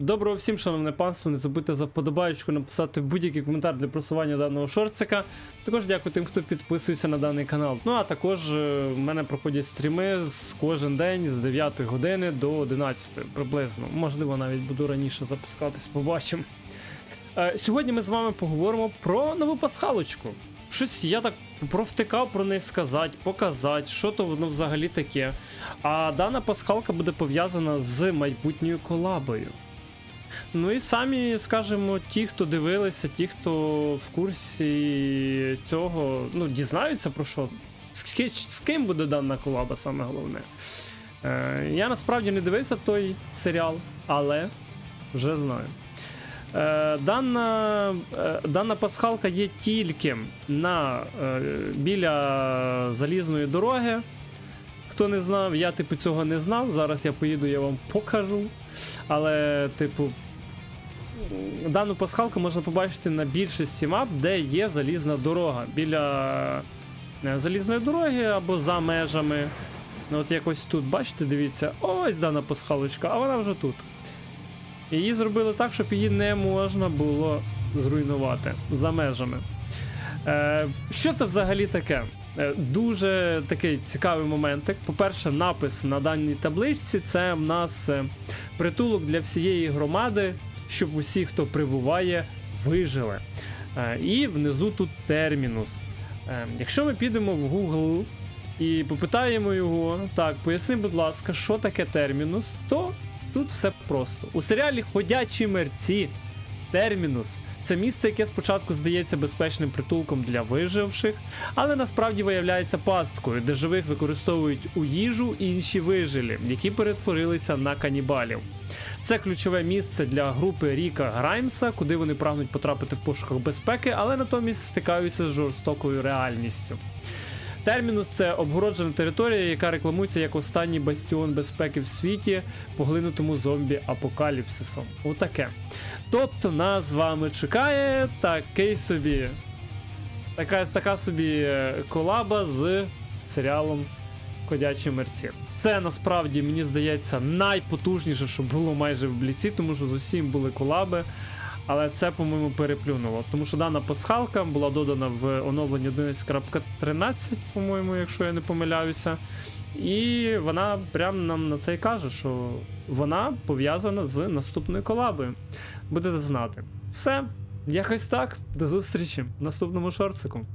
Доброго всім, шановне панство. Не забудьте за вподобаючку написати будь-який коментар для просування даного шортика. Також дякую тим, хто підписується на даний канал. Ну а також е, в мене проходять стріми з кожен день з 9 години до 11 приблизно. Можливо, навіть буду раніше запускатись, побачимо. Е, Сьогодні ми з вами поговоримо про нову пасхалочку. Щось я так провтикав про неї сказати, показати, що то воно взагалі таке. А дана пасхалка буде пов'язана з майбутньою колабою. Ну і самі, скажімо, ті, хто дивилися, ті, хто в курсі цього, ну, дізнаються про що. З, з ким буде дана колаба, саме головне. Е, я насправді не дивився той серіал, але вже знаю. Е, дана, е, дана пасхалка є тільки на, е, біля залізної дороги. Хто не знав, я типу цього не знав. Зараз я поїду, я вам покажу. Але, типу, дану пасхалку можна побачити на більшості мап, де є залізна дорога. Біля е, залізної дороги або за межами. Ну, от якось тут, бачите, дивіться, ось дана пасхалочка, а вона вже тут. Її зробили так, щоб її не можна було зруйнувати за межами. Е, що це взагалі таке? Е, Дуже такий цікавий моментик. По-перше, напис на даній табличці це в нас е, притулок для всієї громади, щоб усі, хто прибуває, вижили. Е, І внизу тут термінус. Якщо ми підемо в Google і попитаємо його, так, поясни, будь ласка, що таке термінус, то тут все просто. У серіалі Ходячі мерці Термінус це місце, яке спочатку здається безпечним притулком для виживших, але насправді виявляється пасткою, де живих використовують у їжу інші вижилі, які перетворилися на канібалів. Це ключове місце для групи Ріка Граймса, куди вони прагнуть потрапити в пошуках безпеки, але натомість стикаються з жорстокою реальністю. Термінус це обгороджена територія, яка рекламується як останній бастіон безпеки в світі, поглинутому зомбі-апокаліпсисом. Отаке. Тобто нас з вами чекає такий собі. Така, така собі е, колаба з серіалом Ходячі мерці. Це насправді, мені здається, найпотужніше, що було майже в бліці, тому що з усім були колаби. Але це, по-моєму, переплюнуло. Тому що дана пасхалка була додана в оновленні 11.13, по-моєму, якщо я не помиляюся. І вона прям нам на це і каже, що вона пов'язана з наступною колабою. Будете знати. Все, якось так. До зустрічі в наступному шорцику.